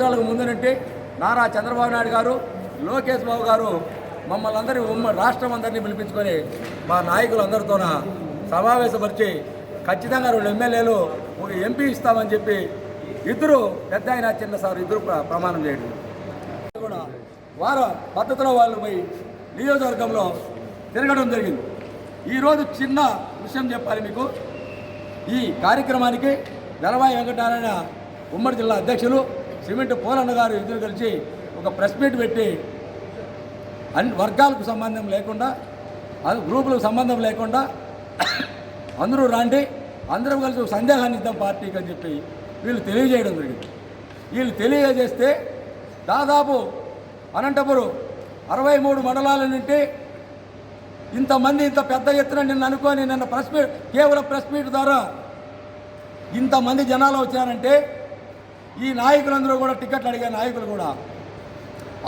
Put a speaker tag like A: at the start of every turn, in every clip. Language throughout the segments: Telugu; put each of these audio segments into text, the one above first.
A: సంవత్సరాలకు ముందునంటే నారా చంద్రబాబు నాయుడు గారు లోకేష్ బాబు గారు మమ్మల్ని అందరి ఉమ్మ రాష్ట్రం అందరినీ పిలిపించుకొని మా నాయకులందరితోన సమావేశపరిచి ఖచ్చితంగా రెండు ఎమ్మెల్యేలు ఒక ఎంపీ ఇస్తామని చెప్పి ఇద్దరు పెద్ద ఆయన చిన్న సార్ ఇద్దరు ప్రమాణం చేయడం. కూడా వారు పద్ధతిలో వాళ్ళు పోయి నియోజకవర్గంలో తిరగడం జరిగింది. ఈరోజు చిన్న విషయం చెప్పాలి మీకు. ఈ కార్యక్రమానికి వెలవాయి వెంకటనారాయణ ఉమ్మడి జిల్లా అధ్యక్షులు సిమెంట్ పోలన్న గారు ఇద్దరు కలిసి ఒక ప్రెస్ మీట్ పెట్టి అన్ని వర్గాలకు సంబంధం లేకుండా గ్రూపులకు సంబంధం లేకుండా అందరూ రాండి అందరం కలిసి ఒక సందేహాన్ని ఇద్దాం పార్టీకి అని చెప్పి వీళ్ళు తెలియజేయడం జరిగింది. వీళ్ళు తెలియజేస్తే దాదాపు అనంతపురం అరవై మూడు మండలాల నుండి ఇంతమంది ఇంత పెద్ద ఎత్తున నిన్ను అనుకొని నిన్న ప్రెస్ మీట్ కేవలం ప్రెస్ మీట్ ద్వారా ఇంతమంది జనాలు వచ్చారంటే ఈ నాయకులందరూ కూడా టికెట్లు అడిగే నాయకులు కూడా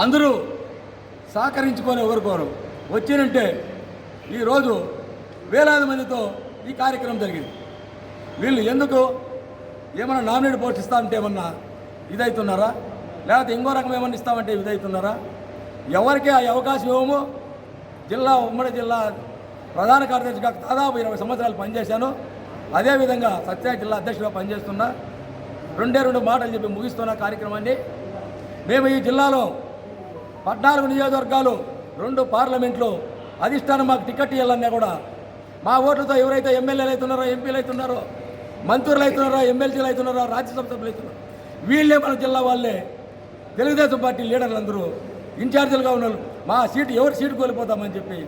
A: అందరూ సహకరించుకొని ఎవరుకోరు వచ్చినంటే ఈరోజు వేలాది మందితో ఈ కార్యక్రమం జరిగింది. వీళ్ళు ఎందుకు ఏమైనా నామినేట్ పోస్ట్ ఇస్తామంటే ఏమన్నా ఇదవుతున్నారా లేకపోతే ఇంకో రకం ఏమన్నా ఇస్తామంటే ఇదవుతున్నారా ఎవరికి ఆ అవకాశం ఇవ్వము జిల్లా ఉమ్మడి జిల్లా ప్రధాన కార్యదర్శిగా దాదాపు ఇరవై సంవత్సరాలు పనిచేశాను. అదేవిధంగా సత్య జిల్లా అధ్యక్షుడిగా పనిచేస్తున్నా. రెండే రెండు మాటలు చెప్పి ముగిస్తున్న కార్యక్రమాన్ని మేము ఈ జిల్లాలో పద్నాలుగు నియోజకవర్గాలు రెండు పార్లమెంట్లు అధిష్టానం మాకు టికెట్ ఇవ్వాలన్నా కూడా మా ఓట్లతో ఎవరైతే ఎమ్మెల్యేలు అవుతున్నారో ఎంపీలు అవుతున్నారో మంత్రులు అవుతున్నారో ఎమ్మెల్సీలు అవుతున్నారో రాజ్యసభ సభ్యులు అవుతున్నారో వీళ్ళే మన జిల్లా వాళ్ళే. తెలుగుదేశం పార్టీ లీడర్లు అందరూ ఇన్ఛార్జీలుగా ఉన్నారు మా సీటు ఎవరి సీటు కోల్పోతామని చెప్పి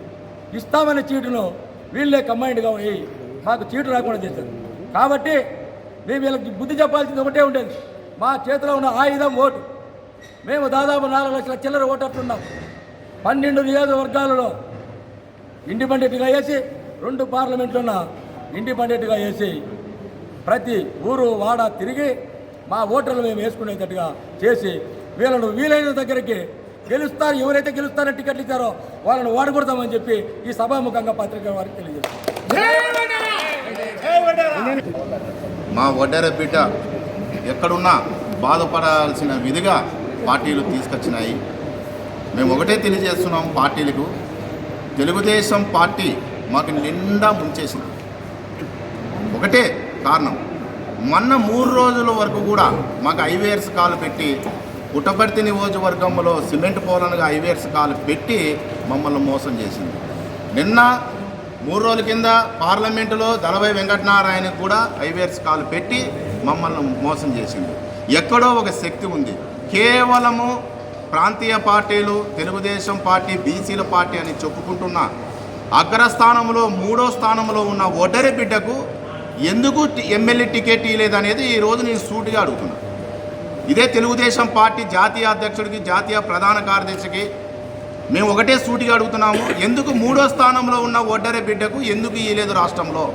A: ఇస్తామనే చీటును వీళ్ళే కంబైండ్గా పోయి మాకు చీటు రాకుండా చేశారు. కాబట్టి మేము వీళ్ళకి బుద్ధి చెప్పాల్సింది ఒకటే ఉండేది. మా చేతిలో ఉన్న ఆయుధం ఓటు. మేము దాదాపు నాలుగు లక్షల చిల్లర ఓటట్టున్నాం పన్నెండు నియోజకవర్గాలలో ఇండిపెండెంట్గా వేసి రెండు పార్లమెంట్లున్న ఇండిపెండెంట్గా వేసి ప్రతి ఊరు వాడ తిరిగి మా ఓటర్లు మేము వేసుకునేటట్టుగా చేసి వీళ్ళను వీలైన దగ్గరికి గెలుస్తారు ఎవరైతే గెలుస్తారో టికెట్లు ఇచ్చారో వాళ్ళని వాడకూడదామని చెప్పి ఈ సభాముఖంగా పత్రిక వారికి తెలియజేస్తారు
B: మా వడ్డెర బిడ్డ ఎక్కడున్నా బాధపడాల్సిన విధిగా పార్టీలు తీసుకొచ్చినాయి. మేము ఒకటే తెలియజేస్తున్నాం పార్టీలకు. తెలుగుదేశం పార్టీ మాకు నిండా ముంచేసింది. ఒకటే కారణం. మొన్న మూడు రోజుల వరకు కూడా మాకు ఐవేర్స్ కాలు పెట్టి పుట్టపర్తి నియోజకవర్గంలో సిమెంట్ పోలనగా ఐవేర్స్ కాలు పెట్టి మమ్మల్ని మోసం చేసింది. నిన్న మూడు రోజుల కింద పార్లమెంటులో దళవై వెంకటనారాయణ కూడా ఐవేర్స్ కాలు పెట్టి మమ్మల్ని మోసం చేసింది. ఎక్కడో ఒక శక్తి ఉంది. కేవలము ప్రాంతీయ పార్టీలు తెలుగుదేశం పార్టీ బీసీల పార్టీ అని చెప్పుకుంటున్న. అగ్రస్థానంలో మూడో స్థానంలో ఉన్న ఒడ్డరి బిడ్డకు ఎందుకు ఎమ్మెల్యే టికెట్ ఇవ్వలేదనేది ఈరోజు నేను సూటిగా అడుగుతున్నా. ఇదే తెలుగుదేశం పార్టీ జాతీయ అధ్యక్షుడికి జాతీయ ప్రధాన కార్యదర్శికి మేము ఒకటే సూటిగా అడుగుతున్నాము ఎందుకు మూడో స్థానంలో ఉన్న ఒడ్డరి బిడ్డకు ఎందుకు ఇవ్వలేదు రాష్ట్రంలో?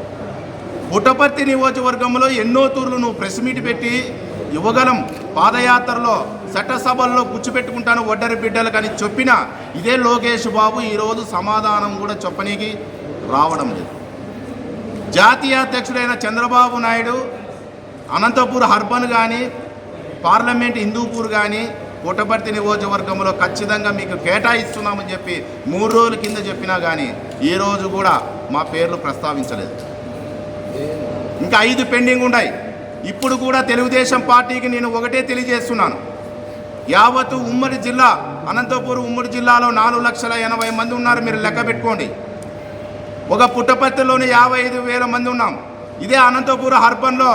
B: పుట్టపర్తి నియోజకవర్గంలో ఎన్నో తూర్లు నువ్వు ప్రెస్ మీట్ పెట్టి యువగలం పాదయాత్రలో చట్టసభల్లో కూర్చోపెట్టుకుంటాను ఒడ్డరి బిడ్డలకు అని చెప్పిన ఇదే లోకేష్ బాబు ఈరోజు సమాధానం కూడా చెప్పనీకి రావడం లేదు. జాతీయ అధ్యక్షుడైన చంద్రబాబు నాయుడు అనంతపూర్ హర్బన్ కానీ పార్లమెంట్ హిందూపూర్ కానీ పుట్టపర్తి నియోజకవర్గంలో ఖచ్చితంగా మీకు కేటాయిస్తున్నామని చెప్పి మూడు రోజుల కింద చెప్పినా కానీ ఈ రోజు కూడా మా పేర్లు ప్రస్తావించలేదు. ఇంకా ఐదు పెండింగ్ ఉన్నాయి ఇప్పుడు కూడా తెలుగుదేశం పార్టీకి నేను ఒకటే తెలియజేస్తున్నాను. యావత్తు ఉమ్మడి జిల్లా అనంతపురం ఉమ్మడి జిల్లాలో నాలుగు లక్షల ఎనభై మంది ఉన్నారు మీరు లెక్క పెట్టుకోండి. ఒక పుట్టపర్తిలోని యాభై ఐదు వేల మంది ఉన్నాం. ఇదే అనంతపురం హర్బన్లో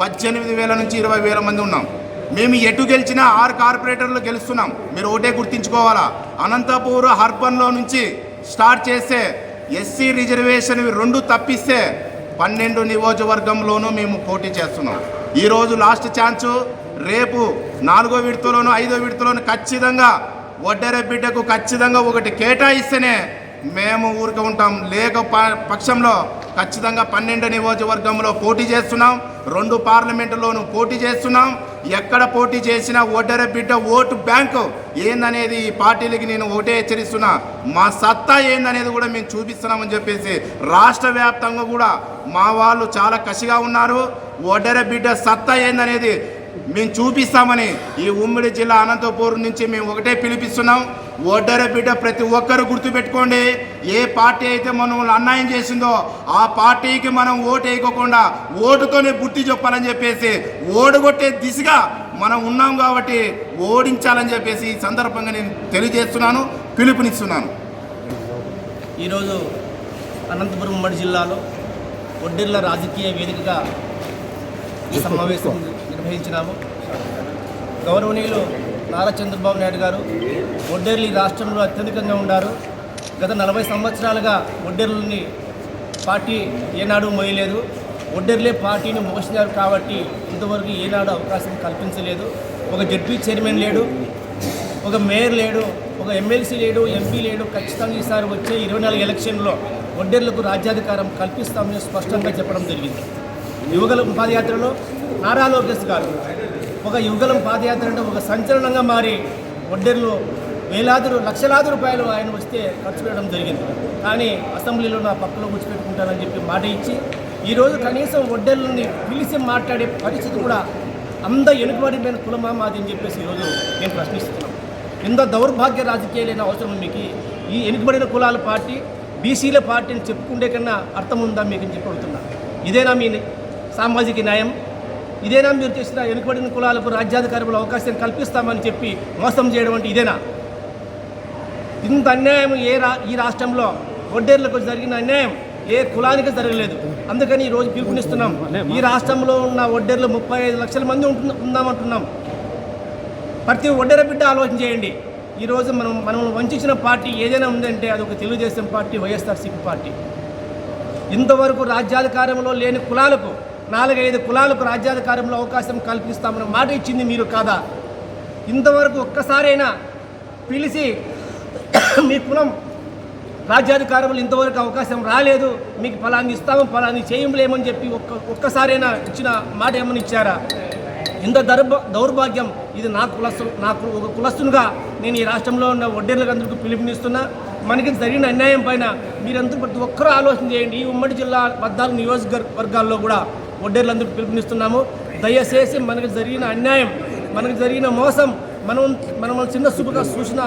B: పద్దెనిమిది వేల నుంచి ఇరవై వేల మంది ఉన్నాం. మేము ఎటు గెలిచినా ఆరు కార్పొరేటర్లు గెలుస్తున్నాం. మీరు ఒకటే గుర్తించుకోవాలా? అనంతపూర్ హర్బన్లో నుంచి స్టార్ట్ చేస్తే ఎస్సీ రిజర్వేషన్ రెండు తప్పిస్తే పన్నెండు నియోజకవర్గంలోనూ మేము పోటీ చేస్తున్నాం. ఈరోజు లాస్ట్ ఛాన్సు రేపు నాలుగో విడతలోను ఐదో విడతలోను ఖచ్చితంగా వడ్డెర బిడ్డకు ఖచ్చితంగా ఒకటి కేటాయిస్తేనే మేము ఊరికే ఉంటాం. లేక ప- పక్షంలో ఖచ్చితంగా పన్నెండు నియోజకవర్గంలో పోటీ చేస్తున్నాం. రెండు పార్లమెంటులోనూ పోటీ చేస్తున్నాం. ఎక్కడ పోటీ చేసినా ఓటర బిడ్డ ఓటు బ్యాంకు. ఏందనేది ఈ పార్టీలకి నేను ఒకటే హెచ్చరిస్తున్నా. మా సత్తా ఏందనేది కూడా మేము చూపిస్తున్నామని చెప్పేసి రాష్ట్ర వ్యాప్తంగా కూడా మా వాళ్ళు చాలా కసిగా ఉన్నారు. ఓటర బిడ్డ సత్తా ఏందనేది మేము చూపిస్తామని ఈ ఉమ్మడి జిల్లా అనంతపూర్ నుంచి మేము ఒకటే పిలిపిస్తున్నాం. ఓటర బిడ్డ ప్రతి ఒక్కరు గుర్తుపెట్టుకోండి. ఏ పార్టీ అయితే మనం అన్యాయం చేసిందో ఆ పార్టీకి మనం ఓటు వేయకోకుండా ఓటుతోనే బుద్ధి చెప్పాలని చెప్పేసి ఓడగొట్టే దిశగా మనం ఉన్నాం కాబట్టి ఓడించాలని చెప్పేసి ఈ సందర్భంగా నేను తెలియజేస్తున్నాను పిలుపునిస్తున్నాను.
C: ఈరోజు అనంతపురం ఉమ్మడి జిల్లాలో ఒడ్డెర్ల రాజకీయ వేదికగా సమావేశం నిర్వహించినాము. గౌరవనీయులు నారా చంద్రబాబు నాయుడు గారు ఒడ్డేర్లు రాష్ట్రంలో అత్యధికంగా ఉన్నారు గత నలభై సంవత్సరాలుగా ఒడ్డేర్లని పార్టీ ఏనాడు మోయలేదు. ఒడ్డెర్లే పార్టీని మోసినారు కాబట్టి ఇంతవరకు ఏనాడు అవకాశం కల్పించలేదు. ఒక జడ్పీ చైర్మన్ లేడు ఒక మేయర్ లేడు ఒక ఎమ్మెల్సీ లేడు ఎంపీ లేడు. ఖచ్చితంగా ఈసారి వచ్చే ఇరవై నాలుగు ఎలక్షన్లో ఒడ్డెర్లకు రాజ్యాధికారం కల్పిస్తామని స్పష్టంగా చెప్పడం జరిగింది. యువకుల పాదయాత్రలో నారా లోకేష్ గారు ఒక యువగలం పాదయాత్ర అంటే ఒక సంచలనంగా మారి ఒడ్డెర్లు వేలాది లక్షలాది రూపాయలు ఆయన వస్తే ఖర్చు పెట్టడం జరిగింది. కానీ అసెంబ్లీలో నా పక్కలో కూర్చోపెట్టుకుంటానని చెప్పి మాట ఇచ్చి ఈరోజు కనీసం ఒడ్డెర్లని పిలిచి మాట్లాడే పరిస్థితి కూడా అంత వెనుకబడిపోయిన కులమా మాది అని చెప్పేసి ఈరోజు నేను ప్రశ్నిస్తున్నాను. ఇంత దౌర్భాగ్య రాజకీయాలైన అవసరం మీకు? ఈ వెనుకబడిన కులాల పార్టీ బీసీల పార్టీని చెప్పుకుంటే కన్నా అర్థం ఉందా మీకు అని చెప్పి అడుగుతున్నా. ఇదేనా మీ సామాజిక న్యాయం? ఇదేనా మీరు చేసిన వెనుకబడిన కులాలకు రాజ్యాధికారంలో అవకాశం కల్పిస్తామని చెప్పి మోసం చేయడం అంటే ఇదేనా? ఇంత అన్యాయం ఏ రా ఈ రాష్ట్రంలో వడ్డేర్లకు జరిగిన అన్యాయం ఏ కులానికి జరగలేదు. అందుకని ఈ రోజు పిలుపునిస్తున్నాం. ఈ రాష్ట్రంలో ఉన్న వడ్డేర్లు ముప్పై ఐదు లక్షల మంది ఉంటుంది ఉందామంటున్నాం ప్రతి ఒడ్డెర బిడ్డ ఆలోచన చేయండి. ఈరోజు మనం మనం వంచిన పార్టీ ఏదైనా ఉందంటే అది ఒక తెలుగుదేశం పార్టీ వైఎస్ఆర్సీపీ పార్టీ. ఇంతవరకు రాజ్యాధికారంలో లేని కులాలకు నాలుగైదు కులాలకు రాజ్యాధికారంలో అవకాశం కల్పిస్తామని మాట ఇచ్చింది మీరు కాదా? ఇంతవరకు ఒక్కసారైనా పిలిచి మీ కులం రాజ్యాధికారంలో ఇంతవరకు అవకాశం రాలేదు మీకు ఫలాన్ని ఇస్తాము ఫలాన్ని చేయలేమని చెప్పి ఒక్క ఒక్కసారైనా ఇచ్చిన మాట ఏమని ఇచ్చారా? ఇంత దౌర్భ దౌర్భాగ్యం ఇది నా కులస్తు నాకు ఒక కులస్తునిగా నేను ఈ రాష్ట్రంలో ఉన్న వడ్డేర్లందరికీ పిలుపునిస్తున్నా. మనకి జరిగిన అన్యాయం పైన మీరందరూ ప్రతి ఒక్కరూ ఆలోచన చేయండి. ఈ ఉమ్మడి జిల్లా పద్నాలుగు నియోజకవర్గాల్లో కూడా వడ్డేర్లందరికీ పిలుపునిస్తున్నాము. దయచేసి మనకు జరిగిన అన్యాయం మనకు జరిగిన మోసం మనం మనం చిన్న చూపుగా చూసిన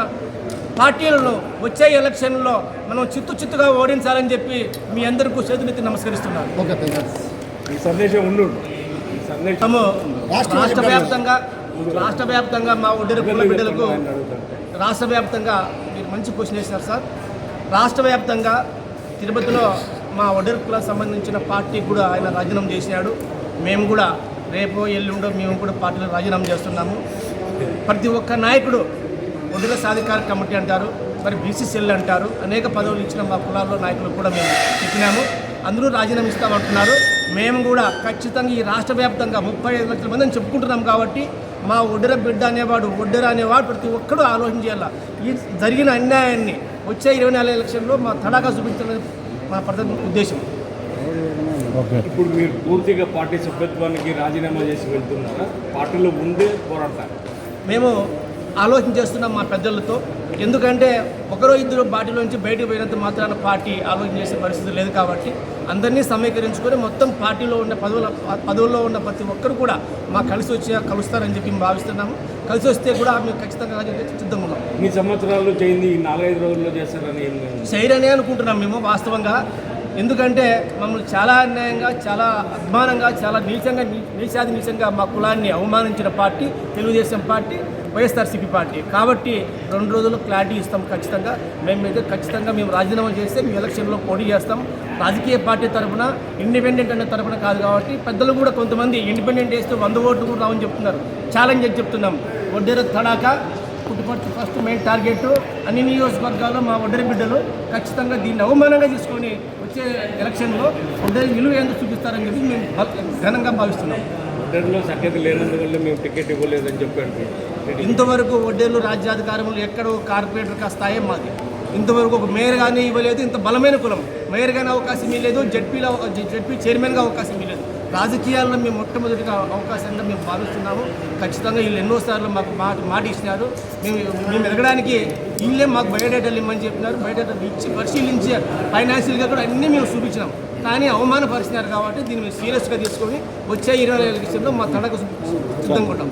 C: పార్టీలను వచ్చే ఎలక్షన్లో మనం చిత్తు చిత్తుగా ఓడించాలని చెప్పి మీ అందరికీ చేతులెత్తి నమస్కరిస్తున్నాను.
D: ఈ సందేశం ఉండు.
C: రాష్ట్ర వ్యాప్తంగా రాష్ట్ర వ్యాప్తంగా మా ఒడ్డెర కుల బిడ్డలకు రాష్ట్ర వ్యాప్తంగా మీరు మంచి క్వశ్చన్ వేశారు సార్. రాష్ట్ర వ్యాప్తంగా తిరుపతిలో మా ఒడ్డెర సంబంధించిన పార్టీ కూడా ఆయన రాజీనామా చేసినాడు. మేము కూడా రేపో ఎల్లుండో మేము కూడా పార్టీలో రాజీనామా చేస్తున్నాము. ప్రతి ఒక్క నాయకుడు ఒడ్డెర సాధికార కమిటీ అంటారు మరి బీసీసీఎల్ అంటారు అనేక పదవులు ఇచ్చిన మా కులాల్లో నాయకులు కూడా మేము చెప్పినాము. అందరూ రాజీనామా ఇస్తామంటున్నారు. మేము కూడా ఖచ్చితంగా ఈ రాష్ట్ర వ్యాప్తంగా ముప్పై ఐదు లక్షల మందిని చెప్పుకుంటున్నాం కాబట్టి మా ఒడ్డెర బిడ్డ అనేవాడు ఒడ్డెర అనేవాడు ప్రతి ఒక్కడూ ఆలోచన చేయాలి? ఈ జరిగిన అన్యాయాన్ని వచ్చే ఇరవై నాలుగు ఎలక్షన్లో మా తడాగా చూపించాలని మా ప్రధాన ఉద్దేశం.
D: ఇప్పుడు మీరు పూర్తిగా పార్టీ సభ్యత్వానికి రాజీనామా చేసి వెళ్తున్నారా? పార్టీలో ఉండే పోరాడతారు.
C: మేము ఆలోచన చేస్తున్నాం మా పెద్దలతో. ఎందుకంటే ఒకరో ఇద్దరు పార్టీలోంచి బయటకు పోయినంత మాత్రాన పార్టీ ఆలోచన చేసే పరిస్థితి లేదు కాబట్టి అందరినీ సమీకరించుకొని మొత్తం పార్టీలో ఉన్న పదవుల పదవుల్లో ఉన్న ప్రతి ఒక్కరు కూడా మాకు కలిసి వచ్చి కలుస్తారని చెప్పి మేము భావిస్తున్నాము. కలిసి వస్తే కూడా మేము ఖచ్చితంగా సిద్ధంగా ఉన్నాం.
D: ఇన్ని సంవత్సరాలు చేయింది ఈ నాలుగైదు రోజుల్లో చేస్తారని
C: చేయరనే అనుకుంటున్నాం మేము వాస్తవంగా. ఎందుకంటే మమ్మల్ని చాలా అన్యాయంగా చాలా అభిమానంగా చాలా నీచంగా నీచాది నీచంగా మా కులాన్ని అవమానించిన party Telugu Desam party. YSRCP party. కాబట్టి రెండు రోజులు క్లారిటీ ఇస్తాం ఖచ్చితంగా. మేమైతే ఖచ్చితంగా మేము రాజీనామా చేస్తే మేము ఎలక్షన్లో పోటీ చేస్తాం. రాజకీయ పార్టీ తరఫున ఇండిపెండెంట్ అనే తరఫున కాదు కాబట్టి పెద్దలు కూడా కొంతమంది ఇండిపెండెంట్ వేస్తే వంద ఓట్లు కూడా రావని చెప్తున్నారు. ఛాలెంజ్ అని చెప్తున్నాం. వడ్డేర తడాక పుట్టుపట్టు ఫస్ట్ మెయిన్ టార్గెట్. అన్ని నియోజకవర్గాల్లో మా ఒడ్డరి బిడ్డలు ఖచ్చితంగా దీన్ని అవమానంగా తీసుకొని వచ్చే ఎలక్షన్లో ఒడ్డరి విలువ ఎందుకు చూపిస్తారని చెప్పి మేము ఘనంగా భావిస్తున్నాం.
D: ఇద్దరిలో సఖ్యత లేనందువల్ల మేము టికెట్ ఇవ్వలేదని చెప్పాడు
C: ఇంతవరకు ఒడ్డేళ్ళు రాజ్యాధికారంలో ఎక్కడో కార్పొరేటర్ కా మాది. ఇంతవరకు ఒక మేయర్ కానీ ఇవ్వలేదు ఇంత బలమైన కులం. మేయర్ కానీ అవకాశం ఇవ్వలేదు జడ్పీలో జడ్పీ చైర్మన్గా అవకాశం ఇవ్వలేదు. రాజకీయాల్లో మేము మొట్టమొదటిగా అవకాశంగా మేము భావిస్తున్నాము. ఖచ్చితంగా వీళ్ళు ఎన్నోసార్లు మాకు మాట మాట ఇచ్చినారు. మేము మేము ఎదగడానికి వీళ్ళే మాకు బయోడేటాలు ఇమ్మని చెప్పినారు. బయోడేటాలు ఇచ్చి పరిశీలించి ఫైనాన్షియల్గా కూడా అన్నీ మేము చూపించినాం. కానీ అవమానపరిచినారు కాబట్టి దీన్ని మేము సీరియస్గా తీసుకొని వచ్చే ఇరవై ఎలక్షన్లో మా తడకు సిద్ధంగా ఉంటాం